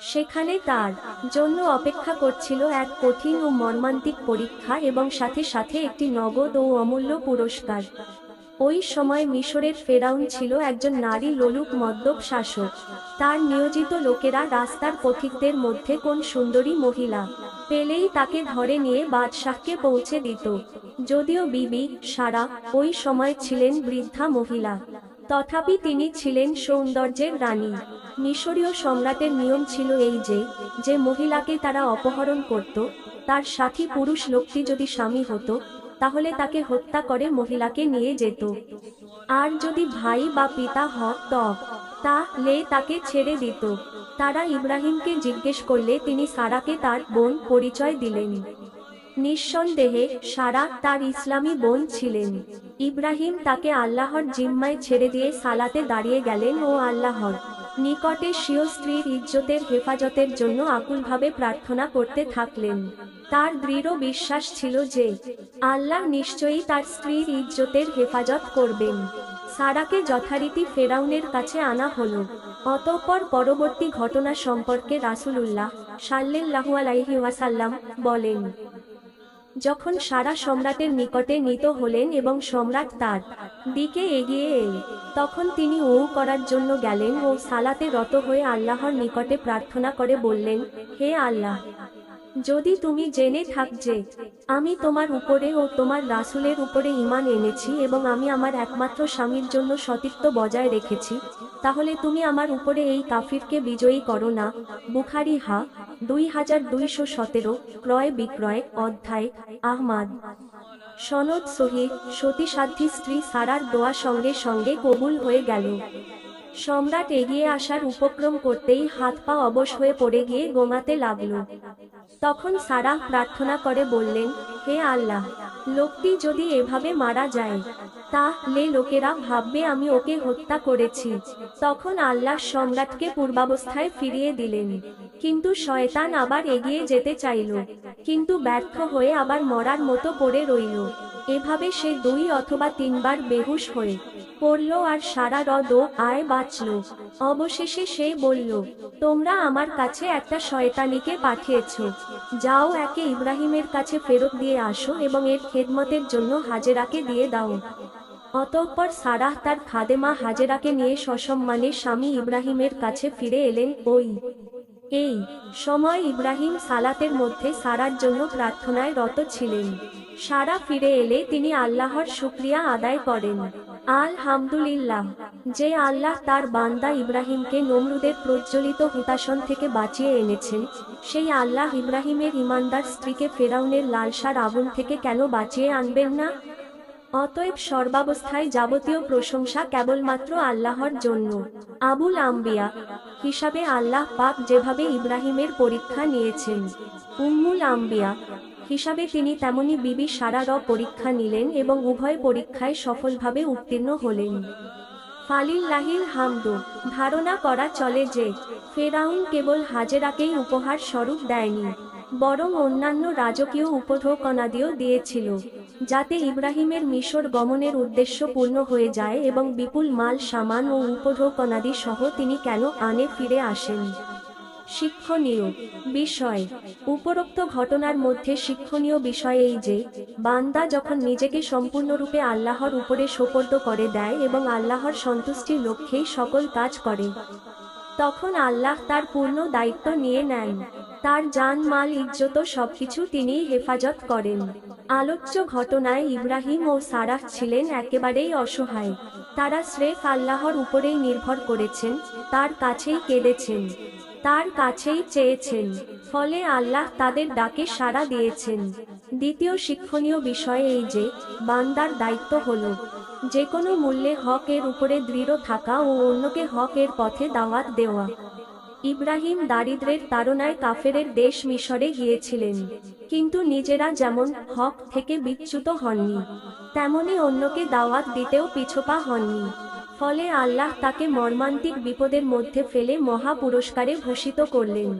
সেখানে তার জন্য অপেক্ষা করছিল এক কঠিন ও মর্মান্তিক পরীক্ষা এবং সাথে সাথে একটি নগদ ও অমূল্য পুরস্কার। ওই সময় মিশরের ফেরাউন ছিল একজন নারী লোলুপ মদ্যপ শাসক। তার নিয়োজিত লোকেরা রাস্তার পথিকদের মধ্যে কোন সুন্দরী মহিলা পেলেই তাকে ধরে নিয়ে বাদশাহকে পৌঁছে দিত। যদিও বিবি সারা ওই সময় ছিলেন বৃদ্ধা মহিলা। তথাপি তিনি ছিলেন সৌন্দর্যের রানী। মিশরীয় সম্রাটের নিয়ম ছিল এই যে যে মহিলাকে তারা অপহরণ করত, তার সাথী পুরুষ লোকটি যদি স্বামী হতো, তাহলে তাকে হত্যা করে মহিলাকে নিয়ে যেত। আর যদি ভাই বা পিতা হত, তাহলে তাকে ছেড়ে দিত। তারা ইব্রাহিমকে জিজ্ঞেস করলে তিনি সারাকে তার বোন পরিচয় দিলেন। নিঃসন্দেহে সারা তার ইসলামী বোন ছিলেন। ইব্রাহিম তাকে আল্লাহর জিম্মায় ছেড়ে দিয়ে সালাতে দাঁড়িয়ে গেলেন ও আল্লাহর নিকটে স্বীয় স্ত্রীর ইজ্জতের হেফাজতের জন্য আকুলভাবে প্রার্থনা করতে থাকলেন। তার দৃঢ় বিশ্বাস ছিল যে আল্লাহ নিশ্চয়ই তার স্ত্রীর ইজ্জতের হেফাজত করবেন। সারাকে যথারীতি ফেরাউনের কাছে আনা হলো। অতঃপর পরবর্তী ঘটনা সম্পর্কে রাসূলুল্লাহ সাল্লাল্লাহু আলাইহি ওয়াসাল্লাম বলেন যখন সারা সম্রাটের নিকটে নিত হলেন এবং সম্রাট তার দিকে এগিয়ে এল তখন তিনি ও করার জন্য গেলেন ও সালাতে রত হয়ে আল্লাহর নিকটে প্রার্থনা করে বললেন, হে আল্লাহ! যদি তুমি জেনে থাক যে আমি তোমার উপরে ও তোমার রাসুলের উপরে ঈমান এনেছি এবং আমি আমার একমাত্র স্বামীর জন্য সতীত্ব বজায় রেখেছি, তাহলে তুমি আমার উপরে এই কাফিরকে বিজয়ী করো না। বুখারি হা, দুই হাজার দুইশো সতেরো, ক্রয় বিক্রয় অধ্যায়, আহমাদ। সনদ সহি, সতীসাধ্যী স্ত্রী সারার দোয়া সঙ্গে সঙ্গে কবুল হয়ে গেল। সম্রাট এগিয়ে আসার উপক্রম করতেই হাত পা অবশ হয়ে পড়ে গিয়ে গোমাতে লাগল। তখন সারাহ প্রার্থনা করে বললেন, হে আল্লাহ, লোকটি যদি এভাবে মারা যায়, তাহলে লোকেরা ভাববে আমি ওকে হত্যা করেছি। তখন আল্লাহ সম্রাটকে পূর্বাবস্থায় ফিরিয়ে দিলেন। কিন্তু শয়তান আবার এগিয়ে যেতে চাইল, কিন্তু ব্যর্থ হয়ে আবার মরার মতো পড়ে রইল। এভাবে সে দুই অথবা তিনবার বেহুশ হয়ে পড়ল আর সারা রদ আয় বাঁচল। অবশেষে সে বলল, তোমরা আমার কাছে একটা শয়তানিকে পাঠিয়েছ। যাও একে ইব্রাহিমের কাছে ফেরত দিয়ে আসো এবং এর খেদমতের জন্য হাজেরাকে দিয়ে দাও। অতঃপর সারাহ তার খাদেমা হাজেরাকে নিয়ে সসম্মানে স্বামী ইব্রাহিমের কাছে ফিরে এলেন ওই। এই সময় ইব্রাহিম সালাতের মধ্যে সারার জন্য প্রার্থনায় রত ছিলেন। সারা ফিরে এলে তিনি আল্লাহর শুক্রিয়া আদায় করেন। আলহামদুলিল্লাহ, যে আল্লাহ তার বান্দা ইব্রাহিমকে নমরুদের প্রজ্বলিত হুতাশন থেকে বাঁচিয়ে এনেছেন, সেই আল্লাহ ইব্রাহিমের ইমানদার স্ত্রীকে ফেরাউনের লালসার আগুন থেকে কেন বাঁচিয়ে আনবেন না? অতএব সর্বাবস্থায় যাবতীয় প্রশংসা কেবলমাত্র আল্লাহর জন্য। আবুল আম্বিয়া, হিসাবে আল্লাহ পাক যেভাবে ইব্রাহিমের পরীক্ষা নিয়েছেন। উম্মুল আম্বিয়া হিসাবে তিনি তেমনি বিবি সারার পরীক্ষা নিলেন এবং উভয় পরীক্ষায় সফলভাবে উত্তীর্ণ হলেন। ফালিল্লাহিল হামদু, ধারণা করা চলে যে, ফেরাউন কেবল হাজেরাকেই উপহার স্বরূপ দেয়নি, বরং অন্যান্য রাজকীয় উপঢৌকনাদিও দিয়েছিল, যাতে ইব্রাহিমের মিশর গমনের উদ্দেশ্য পূর্ণ হয়ে যায় এবং বিপুল মাল, সামান ও উপঢৌকনাদি সহ তিনি কেন আনে ফিরে আসেন। শিক্ষণীয় বিষয়। উপরোক্ত ঘটনার মধ্যে শিক্ষণীয় বিষয় এই যে, বান্দা যখন নিজেকে সম্পূর্ণরূপে আল্লাহর উপরে সোপর্দ করে দেয় এবং আল্লাহর সন্তুষ্টির লক্ষ্যেই সকল কাজ করে, তখন আল্লাহ তার পূর্ণ দায়িত্ব নিয়ে নেন। তার জান, মাল, ইজ্জত সবকিছু তিনি হেফাজত করেন। আলোচ্য ঘটনায় ইব্রাহিম ও সারাহ ছিলেন একেবারেই অসহায়। তারা স্রেফ আল্লাহর উপরেই নির্ভর করেছেন, তার কাছেই কেঁদেছেন। তার কাছেই চেয়েছেন। ফলে আল্লাহ তাদের ডাকে সাড়া দিয়েছেন। দ্বিতীয় শিক্ষণীয় বিষয় এই যে, বান্দার দায়িত্ব হল যে কোনো মূল্যে হক এর উপরে দৃঢ় থাকা ও অন্যকে হক এর পথে দাওয়াত দেওয়া। ইব্রাহিম দারিদ্রের তাড়নায় কাফেরের দেশ মিশরে গিয়েছিলেন। কিন্তু নিজেরা যেমন হক থেকে বিচ্যুত হননি, তেমনি অন্যকে দাওয়াত দিতেও পিছপা হননি। ফলে আল্লাহ তাকে মর্মান্তিক বিপদের মধ্যে ফেলে মহা পুরস্কারে ভূষিত করলেন।